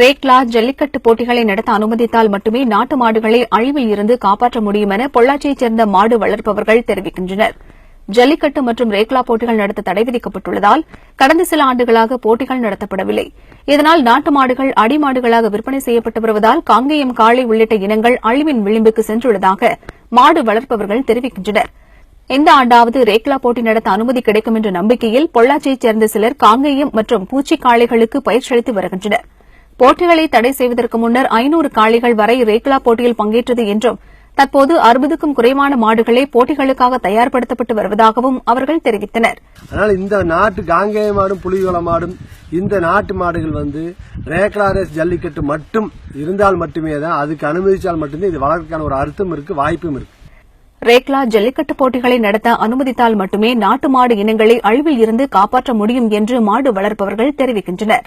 ரேக்லா ஜல்லிக்கட்டு போட்டிகளை நடத்த அனுமதித்தால் மட்டுமே நாட்டு மாடுகளை அழிவில் இருந்து காப்பாற்ற முடியும் என பொள்ளாச்சியைச் சேர்ந்த மாடு வளர்ப்பவர்கள் தெரிவிக்கின்றனர். ஜல்லிக்கட்டு மற்றும் ரேக்லா போட்டிகள் நடத்த தடை விதிக்கப்பட்டுள்ளதால் கடந்த சில ஆண்டுகளாக போட்டிகள் நடத்தப்படவில்லை. இதனால் நாட்டு மாடுகள் அடிமாடுகளாக விற்பனை செய்யப்பட்டு வருவதால் காங்கேயம் காளை உள்ளிட்ட இனங்கள் அழிவின் விளிம்புக்கு சென்றுள்ளதாக மாடு வளர்ப்பவர்கள் தெரிவிக்கின்றனர். இந்த ஆண்டாவது ரேக்லா போட்டி நடத்த அனுமதி கிடைக்கும் என்ற நம்பிக்கையில் பொள்ளாச்சியைச் சேர்ந்த சிலர் காங்கேயம் மற்றும் பூச்சி காளைகளுக்கு பயிற்சி அளித்து வருகின்றனா் போட்டிகளை தடை செய்வதற்கு முன்னர் ஐநூறு காளைகள் வரை ரேக்லா போட்டியில் பங்கேற்றது என்றும் தற்போது அறுபதுக்கும் குறைவான மாடுகளே போட்டிகளுக்காக தயார்படுத்தப்பட்டு வருவதாகவும் அவர்கள் தெரிவித்தனர். அதனால இந்த நாட்டு காங்கேய மாடும் புலிகுள மாடும் இந்த நாட்டு மாடுகள் வந்து ரேக்லா ரேஸ் ஜல்லிக்கட்டு மட்டும் இருந்தால் மட்டுமே தான் அதுக்கு அனுமதிச்சால் மட்டுமே இது வளர்க்கறதுக்கான ஒரு அர்த்தம் இருக்கு வாய்ப்பும் இருக்கு. ரேக்லா ஜல்லிக்கட்டு போட்டிகளை நடத்த அனுமதித்தால் மட்டுமே நாட்டு மாடு இனங்களை அழிவில் இருந்து காப்பாற்ற முடியும் என்று மாடு வளர்ப்பவர்கள் தெரிவிக்கின்றனர்.